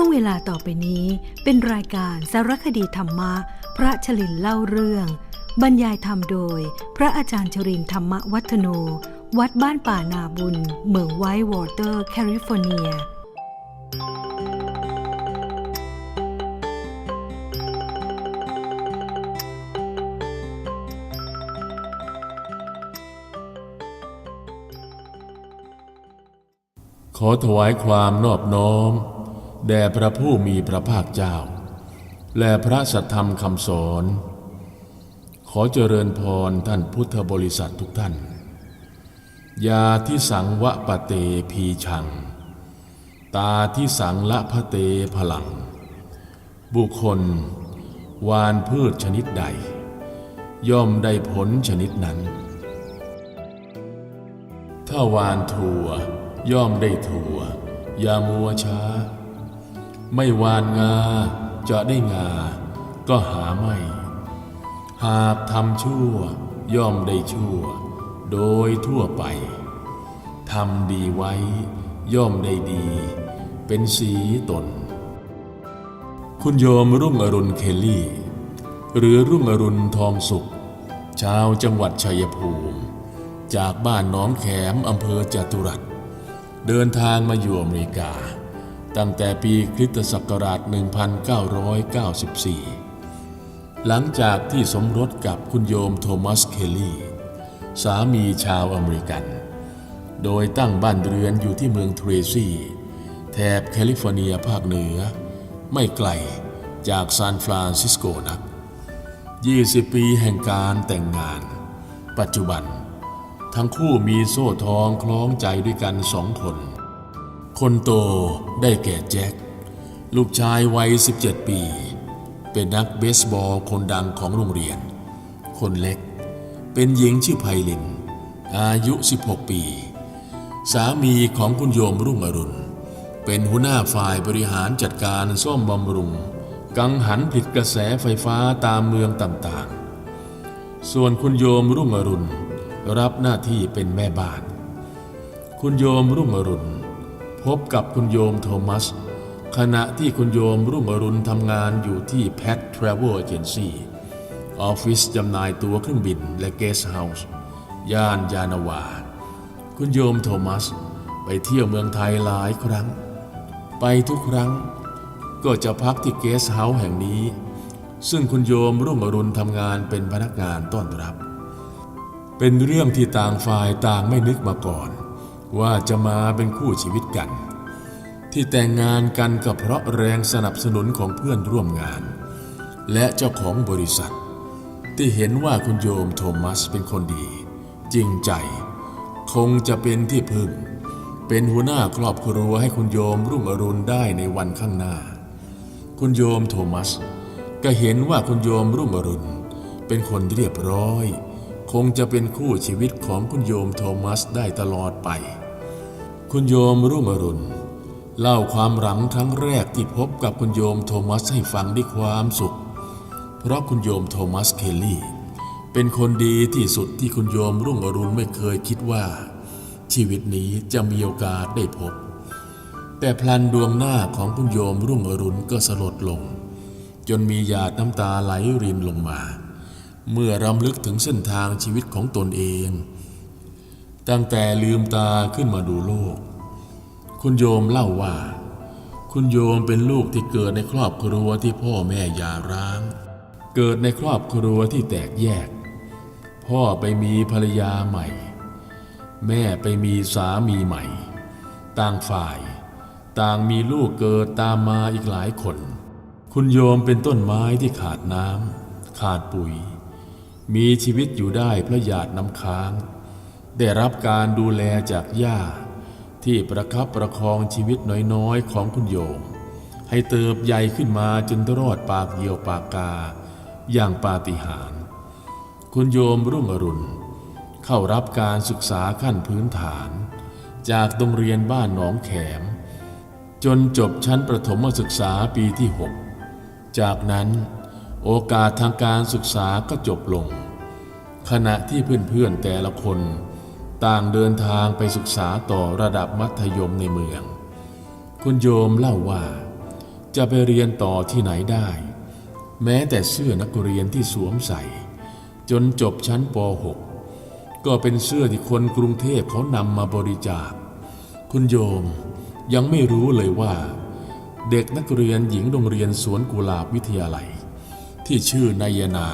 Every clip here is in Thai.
ช่วงเวลาต่อไปนี้เป็นรายการสารคดีธรรมะ พระชลินเล่าเรื่อง บรรยายธรรมโดย พระอาจารย์ชรินธรรมวัฒโน วัดบ้านป่านาบุญ เมืองไวท์วอเตอร์แคลิฟอร์เนีย ขอถวายความนอบน้อม แด่พระผู้มีพระภาคเจ้า และพระสัทธรรมคำสอน ขอเจริญพรท่านพุทธบริษัททุกท่าน ยาที่สังวะปะเตพีชัง ตาที่สังละพะเตพลัง บุคคล วานพืชชนิดใด ย่อมได้ผลชนิดนั้น ถ้าวานถั่วย่อมได้ถั่วอย่ามัวช้า ไม่วานงาจะได้งา ก็หาไม่ หากทำชั่วย่อมได้ชั่ว โดยทั่วไปทำดีไว้ ย่อมได้ดี เป็นสีตน คุณโยมรุ่งอรุณเคลลี่ หรือรุ่งอรุณทองสุข ชาวจังหวัดชัยภูมิ จากบ้านน้องแขมอำเภอจตุรัส เดินทางมาอยู่อเมริกา ตั้งแต่ปีคริสตศักราช 1994 หลังจากที่สมรสกับคุณโยมโทมัสเคลลี่ สามีชาวอเมริกัน โดยตั้งบ้านเรือนอยู่ที่เมืองเทรซี่แถบแคลิฟอร์เนียภาคเหนือ ไม่ไกลจากซานฟรานซิสโกนัก 20 ปีแห่งการแต่งงาน ปัจจุบัน ทั้งคู่มีโซ่ทองคล้องใจด้วยกันสองคน คนโตได้แก่แจ็ค ลูกชายวัย 17 ปี เป็นนักเบสบอลคนดังของโรงเรียน คนเล็ก เป็นหญิงชื่อไพลิน อายุ 16 ปี สามีของคุณโยมรุ่งอรุณ เป็นหัวหน้าฝ่ายบริหารจัดการซ่อมบำรุง กังหันผลิตกระแสไฟฟ้าตามเมืองต่างๆ ส่วนคุณโยมรุ่งอรุณ รับหน้าที่เป็นแม่บ้าน คุณโยมรุ่งอรุณ พบกับคุณโยมโทมัส ขณะที่คุณโยมรุ่งอรุณทำงานอยู่ที่ Pat Travel Agency ออฟฟิศจำหน่ายตั๋วเครื่องบินและเกสเฮาส์ย่านยานาวา คุณโยมโทมัส ไปเที่ยวเมืองไทยหลายครั้ง ไปทุกครั้งก็จะพักที่เกสเฮาส์แห่งนี้ ซึ่งคุณโยมรุ่งอรุณทำงานเป็นพนักงานต้อนรับ เป็นเรื่องที่ต่างฝ่ายต่างไม่นึกมาก่อน ว่าจะมาเป็นคู่ชีวิตกัน ที่แต่งงานกันก็เพราะแรงสนับสนุนของเพื่อนร่วมงาน และเจ้าของบริษัท ที่เห็นว่าคุณโยมโทมัสเป็นคนดี จริงใจ คงจะเป็นที่พึ่ง เป็นหัวหน้าครอบครัวให้คุณโยมรุ่งอรุณได้ในวันข้างหน้า คุณโยมโทมัส ก็เห็นว่าคุณโยมรุ่งอรุณเป็นคนเรียบร้อย คงจะเป็นคู่ชีวิตของคุณโยมโทมัสได้ตลอดไป คุณโยมรุ่งอรุณเล่าความหลังครั้งแรกที่พบกับคุณโยมโทมัสให้ฟังด้วยความสุข เพราะคุณโยมโทมัสเคลลี่ เป็นคนดีที่สุดที่คุณโยมรุ่งอรุณไม่เคยคิดว่า ชีวิตนี้จะมีโอกาสได้พบ แต่พลันดวงหน้าของคุณโยมรุ่งอรุณก็สลดลง จนมีหยาดน้ำตาไหลรินลงมา เมื่อรำลึกถึงเส้นทางชีวิตของตนเอง ตั้งแต่ลืมตาขึ้นมาดูโลก คุณโยมเล่าว่า คุณโยมเป็นลูกที่เกิดในครอบครัวที่พ่อแม่หย่าร้าง เกิดในครอบครัวที่แตกแยก พ่อไปมีภรรยาใหม่ แม่ไปมีสามีใหม่ ต่างฝ่าย ต่างมีลูกเกิดตามมาอีกหลายคน คุณโยมเป็นต้นไม้ที่ขาดน้ำขาดปุ๋ย มีชีวิตอยู่ได้เพราะหยาดน้ำค้าง ได้รับการดูแลจากย่า ที่ประคับประคองชีวิตน้อยๆของคุณโยม ให้เติบใหญ่ขึ้นมาจนรอดปากเหี่ยวปากกา อย่างปาฏิหาริย์คุณโยมรุ่งอรุณ เข้ารับการศึกษาขั้นพื้นฐาน จากโรงเรียนบ้านหนองแขม จนจบชั้นประถมศึกษาปีที่ 6 จากนั้น โอกาสทางการศึกษาก็จบลง ขณะที่เพื่อนๆแต่ละคน ต่างเดินทางไปศึกษาต่อระดับมัธยมในเมือง คุณโยมเล่าว่า จะไปเรียนต่อที่ไหนได้ แม้แต่เสื้อนักเรียนที่สวมใส่ จนจบชั้นป .6 ก็เป็นเสื้อที่คนกรุงเทพเขานำมาบริจาค คุณโยมยังไม่รู้เลยว่า เด็กนักเรียนหญิงโรงเรียนสวนกุหลาบวิทยาลัย ที่ชื่อนายนา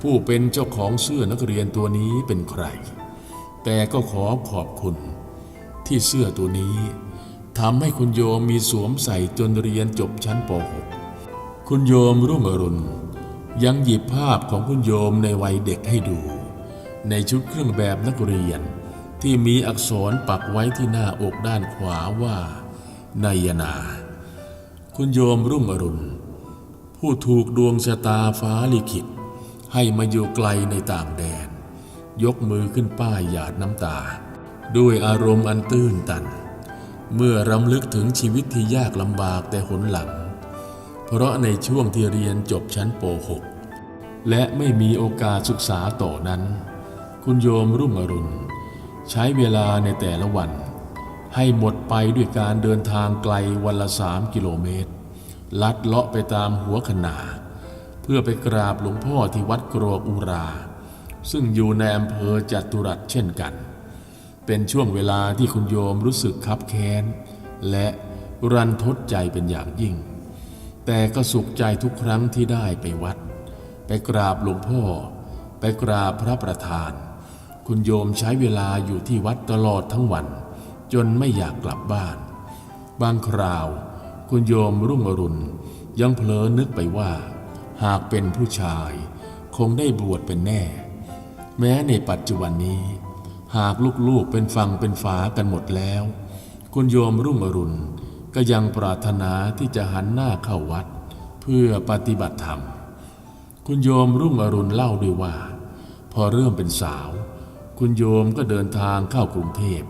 ผู้เป็นเจ้าของเสื้อนักเรียนตัวนี้เป็นใคร แต่ก็ขอขอบคุณ ที่เสื้อตัวนี้ทำให้คุณโยมมีสวมใส่จนเรียนจบชั้นป .6 คุณโยมรุ่งอรุณยังหยิบภาพของคุณโยมในวัยเด็กให้ดู ในชุดเครื่องแบบนักเรียน ที่มีอักษรปักไว้ที่หน้าอกด้านขวาว่านายนา คุณโยมรุ่งอรุณ ผู้ถูกดวงชะตาฟ้าลิขิต ให้มาอยู่ไกลในต่างแดน ยกมือขึ้นป้ายหยาดน้ำตา ด้วยอารมณ์อันตื้นตัน เมื่อรำลึกถึงชีวิตที่ยากลำบากแต่หนหลัง เพราะในช่วงที่เรียนจบชั้นป .6 และไม่มีโอกาสศึกษาต่อนั้น คุณโยมรุ่งอรุณ ใช้เวลาในแต่ละวัน ให้หมดไปด้วยการเดินทางไกลวันละสามกิโลเมตร ลัดเลาะไปตามหัวขนา เพื่อไปกราบหลวงพ่อที่วัดกรวอุรา ซึ่งอยู่ในอำเภอจัตุรัสเช่นกัน เป็นช่วงเวลาที่คุณโยมรู้สึกคับแค้น และรันทดใจเป็นอย่างยิ่ง แต่ก็สุขใจทุกครั้งที่ได้ไปวัด ไปกราบหลวงพ่อ ไปกราบพระประธาน คุณโยมใช้เวลาอยู่ที่วัดตลอดทั้งวัน จนไม่อยากกลับบ้าน บางคราว คุณโยมรุ่งอรุณ ยังเผลอนึกไปว่า หากเป็นผู้ชาย คงได้บวชเป็นแน่ แม้ในปัจจุบันนี้ หากลูกๆเป็นฟังเป็นฝากันหมดแล้ว คุณโยมรุ่งอรุณก็ยังปรารถนาที่จะหันหน้าเข้าวัด เพื่อปฏิบัติธรรม คุณโยมรุ่งอรุณเล่าด้วยว่า พอเริ่มเป็นสาว คุณโยมก็เดินทางเข้ากรุงเทพ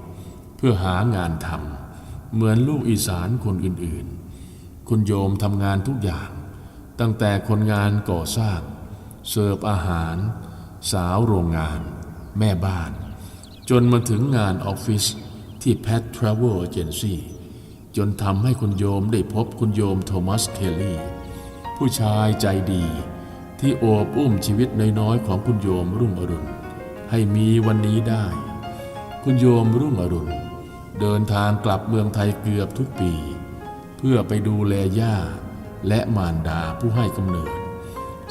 เพื่อหางานทำเหมือนลูกอีสานคนอื่นๆ คุณโยมทำงานทุกอย่าง ตั้งแต่คนงานก่อสร้าง เสิร์ฟอาหาร สาวโรงงาน แม่บ้าน จนมาถึงงานออฟฟิศที่ Pat Travel Agency จนทำให้คุณโยมได้พบคุณโยมโทมัสเคลลี่ ผู้ชายใจดี ที่โอบอุ้มชีวิตน้อยๆของคุณโยมรุ่งอรุณ ให้มีวันนี้ได้ คุณโยมรุ่งอรุณ เดินทางกลับเมืองไทยเกือบทุกปี พื่อไปดูแลย่าและมารดาผู้ให้กำเนิด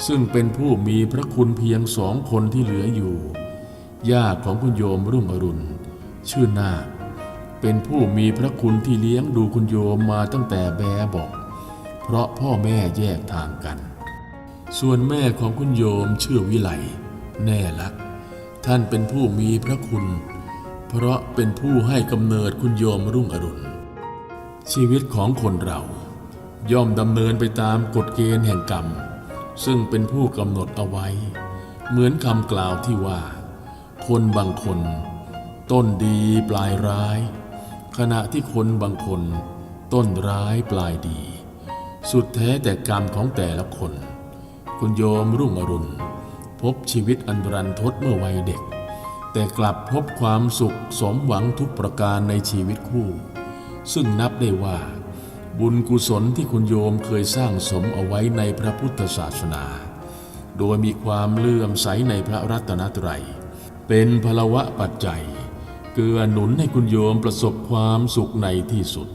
ซึ่งเป็นผู้มีพระคุณเพียงสองคนที่เหลืออยู่ ย่าของคุณโยมรุ่งอรุณ ชื่อนาคเป็นผู้มีพระคุณที่เลี้ยงดูคุณโยมมาตั้งแต่แบบอก เพราะพ่อแม่แยกทางกัน ส่วนแม่ของคุณโยมชื่อวิไลแน่ละท่านเป็นผู้มีพระคุณ เพราะเป็นผู้ให้กำเนิดคุณโยมรุ่งอรุณ ชีวิตของคนเรา ย่อมดำเนินไปตามกฎเกณฑ์แห่งกรรม ซึ่งเป็นผู้กำหนดเอาไว้ เหมือนคำกล่าวที่ว่า คนบางคน ต้นดีปลายร้าย ขณะที่คนบางคน ต้นร้ายปลายดี สุดแท้แต่กรรมของแต่ละคน คุณโยมรุ่งอรุณ พบชีวิตอันรันทดเมื่อวัยเด็ก แต่กลับพบความสุขสมหวังทุกประการในชีวิตคู่ ซึ่งนับได้ว่า บุญกุศลที่คุณโยมเคยสร้างสมเอาไว้ในพระพุทธศาสนา โดยมีความเลื่อมใสในพระรัตนตรัย เป็นพลวะปัจจัย เกื้อหนุนให้คุณโยมประสบความสุขในที่สุด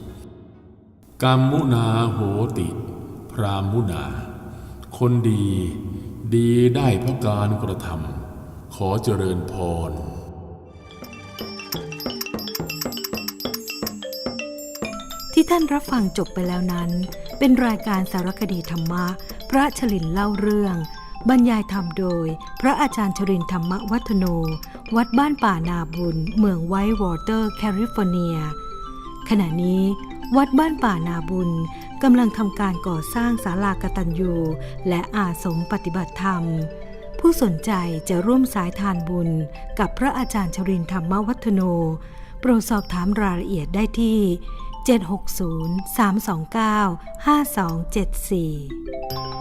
กรรมมุนาโหติ พรามมุนา คนดี ดีได้เพราะการกระทำขอเจริญพร ที่ท่านรับฟังจบไปแล้วนั้น เป็นรายการสารคดีธรรมะ พระฉลินเล่าเรื่อง บรรยายธรรมโดย พระอาจารย์ชรินธรรมวัฒโน วัดบ้านป่านาบุญ เมืองไวท์วอเตอร์แคลิฟอร์เนีย ขณะนี้ วัดบ้านป่านาบุญกำลังทำการก่อสร้างศาลากตัญญูและอาสมปฏิบัติธรรมผู้สนใจจะร่วมสายทานบุญกับพระอาจารย์ชรินธรรมวัฒโน โปรดสอบถามรายละเอียดได้ที่ 760 329 5274